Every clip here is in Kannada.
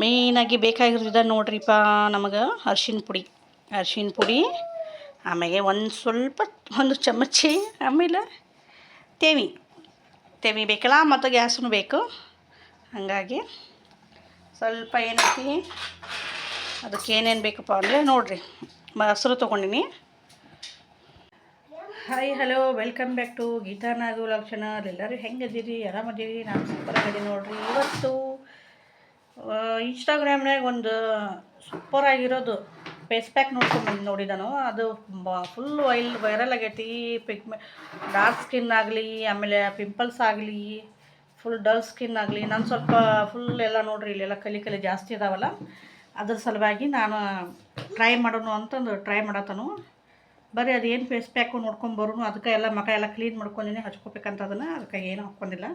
ಮೇಯ್ನಾಗಿ ಬೇಕಾಗಿರೋದ ನೋಡ್ರಿಪ್ಪ ನಮಗೆ ಅರ್ಶಿನ ಪುಡಿ. ಅರ್ಶಿನ ಪುಡಿ, ಆಮೇಲೆ ಒಂದು ಸ್ವಲ್ಪ ಒಂದು ಚಮಚಿ ಆಮೇಲೆ ತೇವಿ. ತೇವಿ ಬೇಕಲ್ಲ, ಮತ್ತು ಗ್ಯಾಸೂ ಬೇಕು. ಹಾಗಾಗಿ ಸ್ವಲ್ಪ ಏನೈತಿ, ಅದಕ್ಕೆ ಏನೇನು ಬೇಕಪ್ಪ ಅಂದರೆ ನೋಡಿರಿ. ಮೊಸರು ತೊಗೊಂಡಿನಿ. Hi hello welcome back to Geeta Nagu ಲಕ್ಷಣ ಎಲ್ಲರೂ ಹೆಂಗಿದ್ದೀರಿ ಆರಾಮಾಗಿದ್ದೀರಿ ನಾನು ಸೂಪರ್ ಆಗಿದ್ದೀನಿ ನೋಡಿರಿ. ಇವತ್ತು ಇನ್ಸ್ಟಾಗ್ರಾಮ್ನಾಗ ಒಂದು ಸೂಪರ್ ಆಗಿರೋದು ಫೇಸ್ ಪ್ಯಾಕ್ ನೋಡ್ಕೊಂಡು ನೋಡಿ ನಾನು. ಅದು ಫುಲ್ ವೈಲ್ ವೈರಲ್ ಆಗೈತಿ ಪಿಗ್ಮೆ ಡಾರ್ಕ್ ಸ್ಕಿನ್ ಆಗಲಿ, ಆಮೇಲೆ ಪಿಂಪಲ್ಸ್ ಆಗಲಿ ಫುಲ್ ಡಲ್ ಸ್ಕಿನ್ ಆಗಲಿ, ನಾನು ಸ್ವಲ್ಪ ಫುಲ್ ಎಲ್ಲ ನೋಡ್ರಿ, ಇಲ್ಲೆಲ್ಲ ಕಲಿ ಕಲಿ ಜಾಸ್ತಿ ಇದಾವಲ್ಲ ಅದ್ರ ಸಲುವಾಗಿ ನಾನು ಟ್ರೈ ಮಾಡೋಣ ಅಂತಂದು ಟ್ರೈ ಮಾಡತ್ತನು. ಬರೀ ಅದೇನು ಫೇಸ್ ಪ್ಯಾಕು ನೋಡ್ಕೊಂಬರೋನು ಅದಕ್ಕೆ ಎಲ್ಲ ಮಕ ಎಲ್ಲ ಕ್ಲೀನ್ ಮಾಡ್ಕೊಂಡಿನಿ ಹಚ್ಕೋಬೇಕಂತ ಅದನ್ನು ಅದಕ್ಕೆ ಏನು ಹಾಕ್ಕೊಂಡಿಲ್ಲ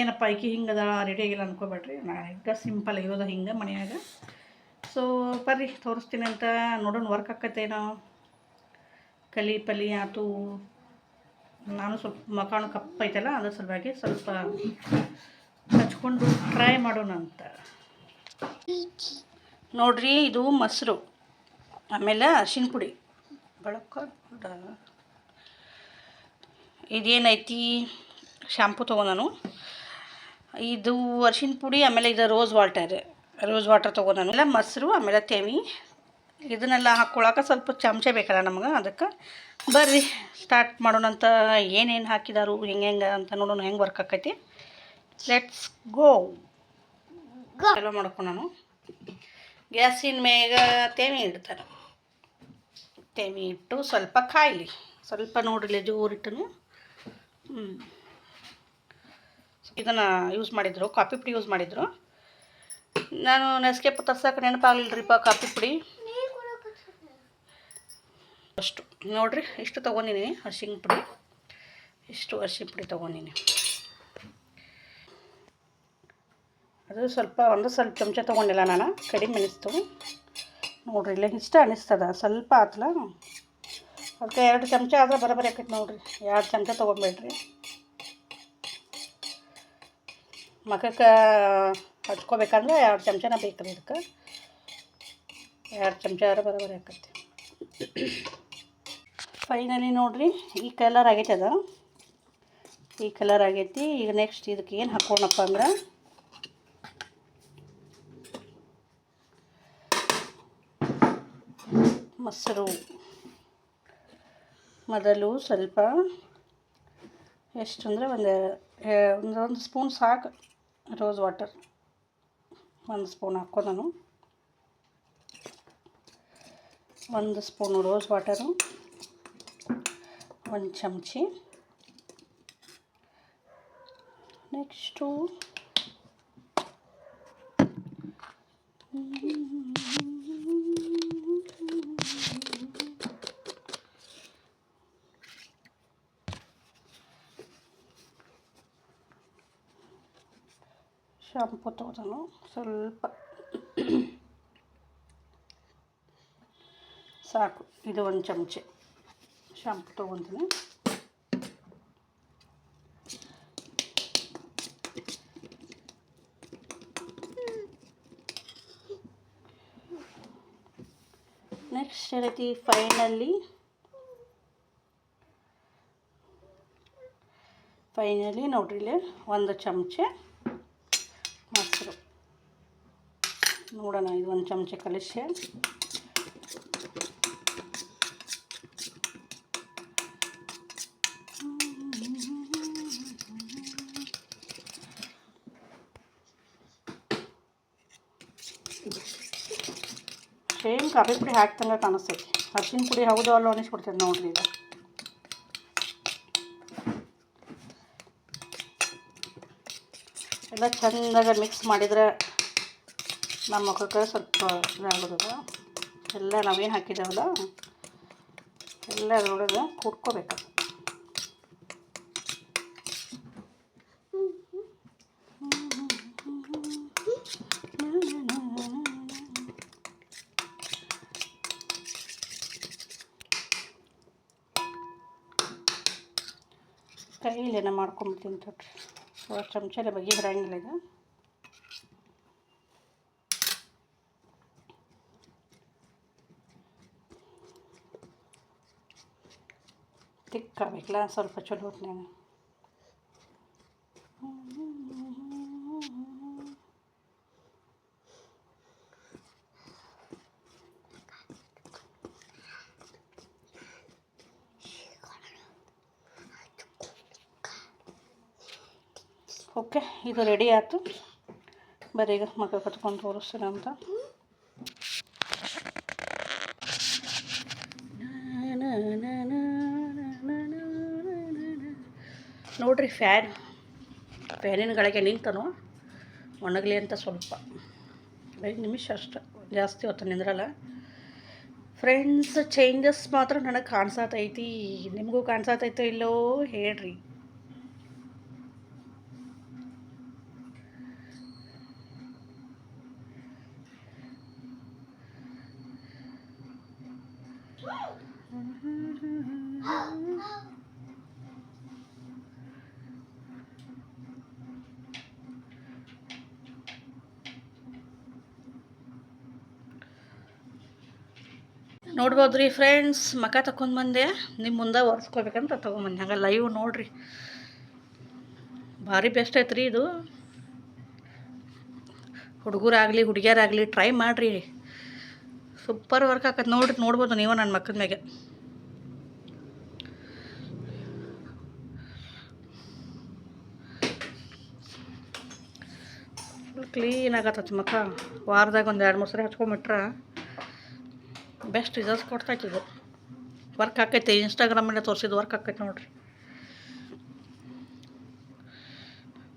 ಏನಪ್ಪ ಈಕಿ ಹಿಂಗದ ರೆಡಿ ಆಗಿಲ್ಲ ಅನ್ಕೋಬೇಡ್ರಿ. ನಾ ಈಗ ಸಿಂಪಲ್ ಇರೋದು ಹಿಂಗೆ ಮನೆಯಾಗ. ಸೊ ಬರ್ರಿ, ತೋರಿಸ್ತೀನಿ ಅಂತ ನೋಡೋಣ ವರ್ಕ್ ಆಕತ್ತೇನೋ. ಕಲಿ ಪಲಿ ಆತು. ನಾನು ಸ್ವಲ್ಪ ಮಕಾನು ಕಪ್ಪೈತಲ್ಲ ಅದ್ರ ಸಲುವಾಗಿ ಸ್ವಲ್ಪ ಹಚ್ಕೊಂಡು ಟ್ರೈ ಮಾಡೋಣ ಅಂತ. ನೋಡ್ರಿ, ಇದು ಮೊಸರು. ಆಮೇಲೆ ಅರ್ಶಿನ ಪುಡಿ. ಬಳಕ ಇದೇನೈತಿ? ಶಾಂಪು ತೊಗೊಂಡನು ಇದು ಅರ್ಶಿನ ಪುಡಿ ಆಮೇಲೆ ಇದು ರೋಸ್ ವಾಟರ್ ರೋಸ್ ವಾಟರ್ ತೊಗೊಂಡನು ಎಲ್ಲ ಮೊಸರು ಆಮೇಲೆ ತೆವಿ ಇದನ್ನೆಲ್ಲ ಹಾಕ್ಕೊಳಕ್ಕೆ ಸ್ವಲ್ಪ ಚಮಚ ಬೇಕಲ್ಲ ನಮ್ಗೆ ಅದಕ್ಕೆ ಬರ್ರಿ ಸ್ಟಾರ್ಟ್ ಮಾಡೋಣಂತ ಏನೇನು ಹಾಕಿದಾರು ಹೆಂಗೆ ಹೆಂಗೆ ಅಂತ ನೋಡೋಣ ಹೆಂಗೆ ವರ್ಕ್ ಆಕೈತಿ. ಲೆಟ್ಸ್ ಗೋ ಎಲ್ಲ ಮಾಡ್ಕೊಂಡು ನಾನು. ಗ್ಯಾಸಿನ ಮೇಗ ತೇವಿ ಇಡ್ತಾರೆ. ತೆವಿ ಇಟ್ಟು ಸ್ವಲ್ಪ ಕಾಯಲಿ. ಸ್ವಲ್ಪ ನೋಡಿಲಿ ಜೋರಿಟ್ಟು ಹ್ಞೂ ಇದನ್ನು ಯೂಸ್ ಮಾಡಿದ್ರು, ಕಾಫಿ ಪುಡಿ ಯೂಸ್ ಮಾಡಿದ್ರು. ನಾನು ನೆಸ್ಕೇಪ್ ತರ್ಸಕ್ಕೆ ಪಾ ಕಾಫಿ ಪುಡಿ. ಅಷ್ಟು. ನೋಡ್ರಿ, ಇಷ್ಟು ತೊಗೊಂಡಿನಿ ಅರ್ಶಿನ ಪುಡಿ. ಇಷ್ಟು ಅರ್ಶಿನ ಪುಡಿ ತೊಗೊಂಡಿನಿ. ಅದು ಸ್ವಲ್ಪ, ಒಂದು ಸ್ವಲ್ಪ ಚಮಚ ತೊಗೊಂಡಿಲ್ಲ ನಾನು, ಕಡಿಮೆ ಅನಿಸ್ತು ನೋಡ್ರಿ, ಇಲ್ಲ ಇಷ್ಟ ಅನಿಸ್ತದ ಸ್ವಲ್ಪ ಆತಲ್ಲ ಅದಕ್ಕೆ ಎರಡು ಚಮಚ ಆದ್ರೆ ಬರೋಬ್ಬರಿ ಆಕೈತೆ ನೋಡಿರಿ, ಎರಡು ಚಮಚ ತೊಗೊಂಬೇಡ್ರಿ. ಮಖಕ್ಕೆ ಹಚ್ಕೋಬೇಕಂದ್ರೆ ಎರಡು ಚಮಚನ ಬೇಕು ರೀ ಇದಕ್ಕೆ. ಎರಡು ಚಮಚ ಆದ್ರೆ ಬರೋಬ್ಬರಿ ಆಕೈತಿ ಫೈನಲಿ ನೋಡಿರಿ, ಈ ಕಲರ್ ಆಗೈತೆ ಅದು. ಈ ಕಲರ್ ಆಗೈತಿ. ಈಗ ನೆಕ್ಸ್ಟ್ ಇದಕ್ಕೆ ಏನು ಹಾಕೋಣಪ್ಪ ಅಂದ್ರೆ ಮೊಸರು. ಮೊದಲು ಸ್ವಲ್ಪ ಎಷ್ಟು ಅಂದರೆ ಒಂದು ಒಂದು ಒಂದು ಸ್ಪೂನ್ ಸಾಕು. ರೋಸ್ ವಾಟರ್ ಒಂದು ಸ್ಪೂನ್ ಹಾಕೋ ನಾನು ಒಂದು ಸ್ಪೂನು ರೋಸ್ ವಾಟರು ಒಂದು ಚಮಚಿ ನೆಕ್ಸ್ಟು ಶಾಂಪು ತೊಗೊತಾನು ಸ್ವಲ್ಪ ಸಾಕು ಇದು ಒಂದು ಚಮಚೆ ಶಾಂಪು ತೊಗೊತೀನಿ ನೆಕ್ಸ್ಟ್ ಏನೈತಿ ಫೈನಲ್ಲಿ ಫೈನಲಿ ನೋಡ್ರಿ ಇಲ್ಲಿ ಒಂದು ಚಮಚೆ ಮೊಸರು ನೋಡೋಣ, ಇದು ಒಂದು ಚಮಚ ಕಲಿಸಿ ಸೇಮ್ ಕಾಫಿ ಪುಡಿ ಹಾಕ್ತಂಗೆ ಕಾಣಿಸ್ತೈತಿ. ಅರ್ಶಿನ ಪುಡಿ ಹೌದು ಅಲ್ಲೋ ಅನಿಸ್ಬಿಡ್ತೈತೆ ನೋಡ್ರಿ ಈಗ. ಎಲ್ಲ ಚೆಂದಾಗ ಮಿಕ್ಸ್ ಮಾಡಿದ್ರೆ ನಮ್ಮ ಮುಖಕ್ಕೆ ಸ್ವಲ್ಪ ಇದಾಗೋದದ ಎಲ್ಲ ನಾವೇನು ಹಾಕಿದ್ದೇವಲ್ಲ? ಎಲ್ಲ ಕೂರ್ಕೋಬೇಕು ಕುಟ್ಕೋಬೇಕು ಕೈಲೇನ ಮಾಡ್ಕೊಂಬಿಡ್ತೀನಿ ತೊಟ್ರಿ. ಚಮಚಲೆ ಬಗ್ಗೆ ಬರಂಗಿಲ್ಲ ಇದು ತಿಕ್ಕಾಗಬೇಕಲ್ಲ ಸ್ವಲ್ಪ ಚಲೋ ಹೊತ್ನ್ಯಾಗ ಓಕೆ ಇದು ರೆಡಿ ಆಯ್ತು. ಬರೀ ಈಗ ಮಕ್ಕ ಕತ್ಕೊಂಡು ತೋರಿಸ್ತೀನಿ ಅಂತ. ನೋಡ್ರಿ ಫ್ಯಾನ್. ಫ್ಯಾನಿನ ಗಳಿಗೆ ನಿಂತನು. ಒಣಗಲಿ ಅಂತ ಸ್ವಲ್ಪ. ಐದು ನಿಮಿಷ ಅಷ್ಟು. ಜಾಸ್ತಿ ಹೊತ್ತು ನಿಂದ್ರಲ್ಲ. ಫ್ರೆಂಡ್ಸ್ ಚೇಂಜಸ್ ಮಾತ್ರ ನನಗೆ ಕಾಣಿಸತೈತಿ. ನಿಮಗೂ ಕಾಣಿಸತೈತೋ ಇಲ್ಲೋ ಹೇಳ್ರಿ. ನೋಡ್ಬೋದು ರೀ ಫ್ರೆಂಡ್ಸ್ ಮಕ ತಗೊಂಡು ಬಂದೆ. ನಿಮ್ಮ ಮುಂದೆ ಒರೆಸ್ಕೋಬೇಕಂತ ತೊಗೊಂಬಂದೆ. ಹಂಗೆ ಲೈವ್ ನೋಡ್ರಿ. ಭಾರಿ ಬೆಸ್ಟ್ ಐತೆ ಇದು. ಹುಡುಗರಾಗಲಿ, ಹುಡುಗಿಯರಾಗಲಿ ಟ್ರೈ ಮಾಡಿರಿ. ಸೂಪರ್ ವರ್ಕ್ ಆಕತ್. ನೋಡ್ರಿ, ನೋಡ್ಬೋದು ನೀವು ನನ್ನ ಮಕ್ಕದ ಮ್ಯಾಗೆ. ಕ್ಲೀನ್ ಆಗತ್ತೈತಿ ಮಕ್ಕ ವಾರದಾಗ ಒಂದು ಎರಡು ಮೂರು ಸರಿ ಹಚ್ಕೊಂಬಿಟ್ರೆ. ಬೆಸ್ಟ್ ರಿಸಲ್ಟ್ಸ್ ಕೊಡ್ತೈತಿ ಇದು. ವರ್ಕ್ ಆಕೈತಿ ಇನ್ಸ್ಟಾಗ್ರಾಮಲ್ಲೇ ತೋರಿಸಿದ್ದು ವರ್ಕ್ ಆಕೈತಿ ನೋಡಿರಿ.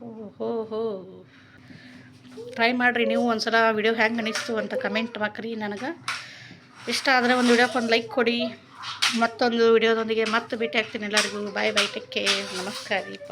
ಓಹೋ ಹೋ ಟ್ರೈ ಮಾಡಿರಿ ನೀವು ಒಂದ್ಸಲ ವಿಡಿಯೋ ಹ್ಯಾಂಗೆ ಅನಿಸ್ತು ಅಂತ ಕಮೆಂಟ್ ಹಾಕ್ರಿ ನನಗೆ. ಇಷ್ಟ ಆದರೆ ಒಂದು ವಿಡಿಯೋಕ್ಕೆ ಒಂದು ಲೈಕ್ ಕೊಡಿ. ಮತ್ತೊಂದು ವಿಡಿಯೋದೊಂದಿಗೆ ಮತ್ತೆ ಭೇಟಿ ಆಗ್ತೀನಿ ಎಲ್ಲರಿಗೂ. ಬಾಯ್ ಬೈ ಟೆಕ್ಕೆ ಕೇರ್ ನಮಸ್ಕಾರ ರೀಪ